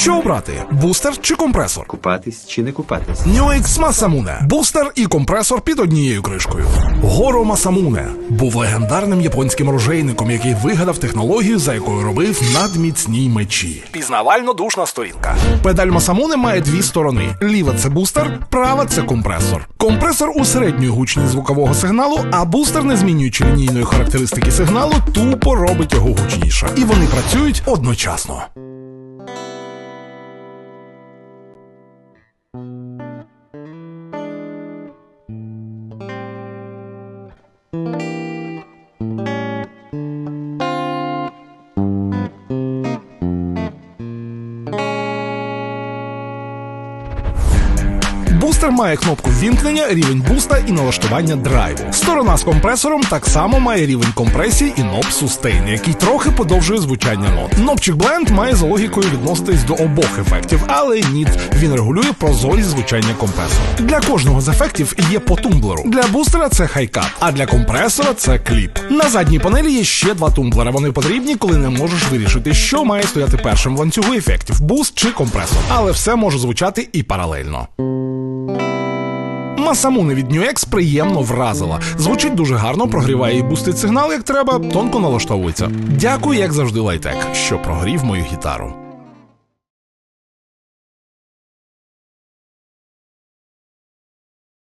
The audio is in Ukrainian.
Що обрати? Бустер чи компресор? Купатись чи не купатись? Newix Masamune. Бустер і компресор під однією кришкою. Горо Масамуне був легендарним японським оружейником, який вигадав технологію, за якою робив надміцні мечі. Пізнавально душна сторінка. Педаль Масамуне має дві сторони: ліва це бустер, права це компресор. Компресор у середньої гучність звукового сигналу, а бустер, не змінюючи лінійної характеристики сигналу, тупо робить його гучніше. І вони працюють одночасно. Бустер має кнопку ввімкнення, рівень буста і налаштування драйву. Сторона з компресором так само має рівень компресії і ноб сустейн, який трохи подовжує звучання нот. Нобчик бленд має за логікою відноситись до обох ефектів, але ні, він регулює прозорість звучання компресора. Для кожного з ефектів є по тумблеру. Для бустера це хайкат, а для компресора це кліп. На задній панелі є ще два тумблера. Вони потрібні, коли не можеш вирішити, що має стояти першим в ланцюгу ефектів буст чи компресор. Але все може звучати і паралельно. Масамуне від NewX приємно вразила. Звучить дуже гарно, прогріває і бустить сигнал як треба, тонко налаштовується. Дякую, як завжди, лайтек, що прогрів мою гітару.